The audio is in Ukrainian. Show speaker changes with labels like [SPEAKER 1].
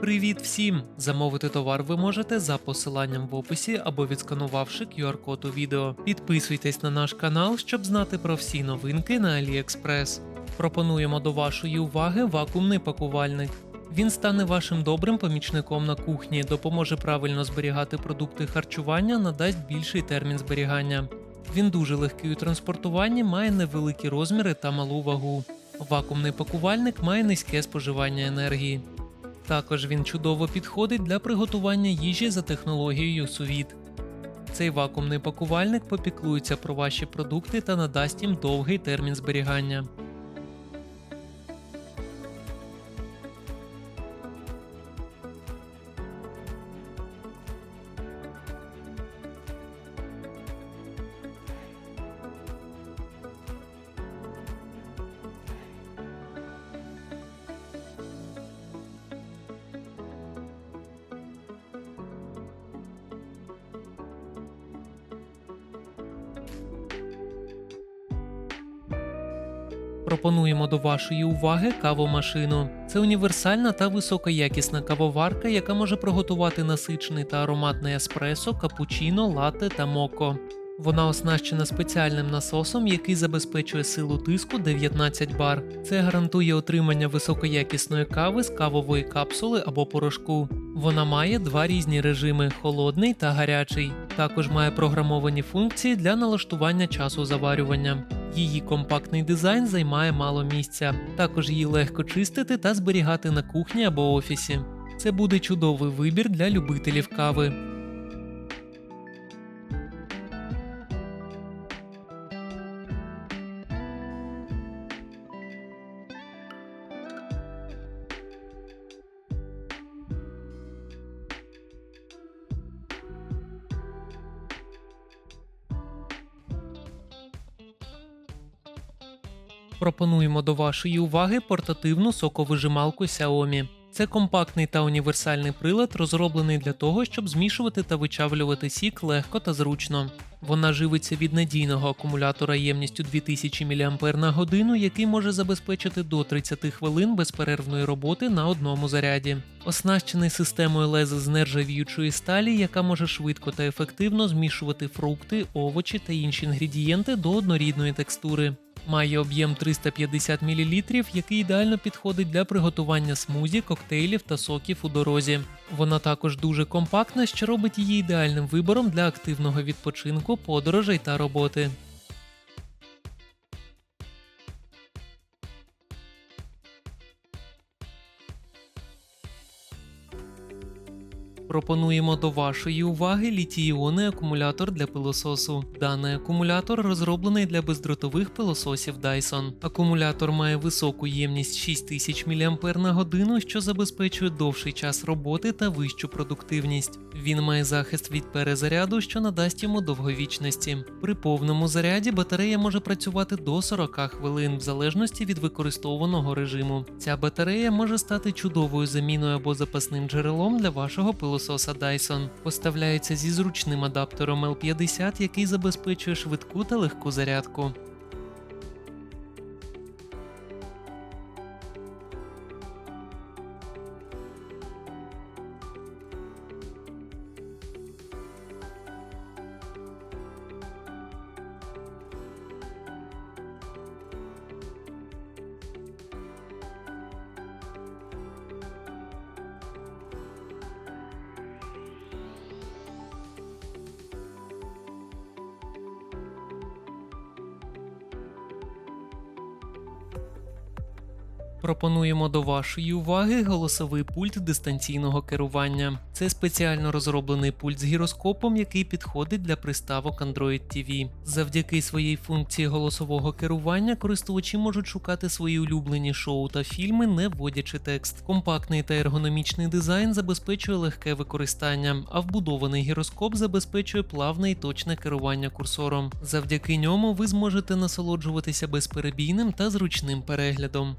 [SPEAKER 1] Привіт всім! Замовити товар ви можете за посиланням в описі або відсканувавши QR-код у відео. Підписуйтесь на наш канал, щоб знати про всі новинки на AliExpress. Пропонуємо до вашої уваги вакуумний пакувальник. Він стане вашим добрим помічником на кухні, допоможе правильно зберігати продукти харчування, надасть більший термін зберігання. Він дуже легкий у транспортуванні, має невеликі розміри та малу вагу. Вакуумний пакувальник має низьке споживання енергії. Також він чудово підходить для приготування їжі за технологією сувіт. Цей вакуумний пакувальник попіклується про ваші продукти та надасть їм довгий термін зберігання. Пропонуємо до вашої уваги кавомашину. Це універсальна та високоякісна кавоварка, яка може приготувати насичений та ароматний еспресо, капучино, латте та моко. Вона оснащена спеціальним насосом, який забезпечує силу тиску 19 бар. Це гарантує отримання високоякісної кави з кавової капсули або порошку. Вона має два різні режими холодний та гарячий. Також має програмовані функції для налаштування часу заварювання. Її компактний дизайн займає мало місця. Також її легко чистити та зберігати на кухні або офісі. Це буде чудовий вибір для любителів кави. Пропонуємо до вашої уваги портативну соковижималку Xiaomi. Це компактний та універсальний прилад, розроблений для того, щоб змішувати та вичавлювати сік легко та зручно. Вона живиться від надійного акумулятора ємністю 2000 мАч, який може забезпечити до 30 хвилин безперервної роботи на одному заряді. Оснащений системою лези з нержавіючої сталі, яка може швидко та ефективно змішувати фрукти, овочі та інші інгредієнти до однорідної текстури. Має об'єм 350 мл, який ідеально підходить для приготування смузі, коктейлів та соків у дорозі. Вона також дуже компактна, що робить її ідеальним вибором для активного відпочинку, подорожей та роботи. Пропонуємо до вашої уваги літій-іонний акумулятор для пилососу. Даний акумулятор розроблений для бездротових пилососів Dyson. Акумулятор має високу ємність 6000 мАч, що забезпечує довший час роботи та вищу продуктивність. Він має захист від перезаряду, що надасть йому довговічності. При повному заряді батарея може працювати до 40 хвилин в залежності від використовуваного режиму. Ця батарея може стати чудовою заміною або запасним джерелом для вашого пилососа Dyson. Поставляється зі зручним адаптером L50, який забезпечує швидку та легку зарядку. Пропонуємо до вашої уваги голосовий пульт дистанційного керування. Це спеціально розроблений пульт з гіроскопом, який підходить для приставок Android TV. Завдяки своїй функції голосового керування користувачі можуть шукати свої улюблені шоу та фільми, не вводячи текст. Компактний та ергономічний дизайн забезпечує легке використання, а вбудований гіроскоп забезпечує плавне і точне керування курсором. Завдяки ньому ви зможете насолоджуватися безперебійним та зручним переглядом.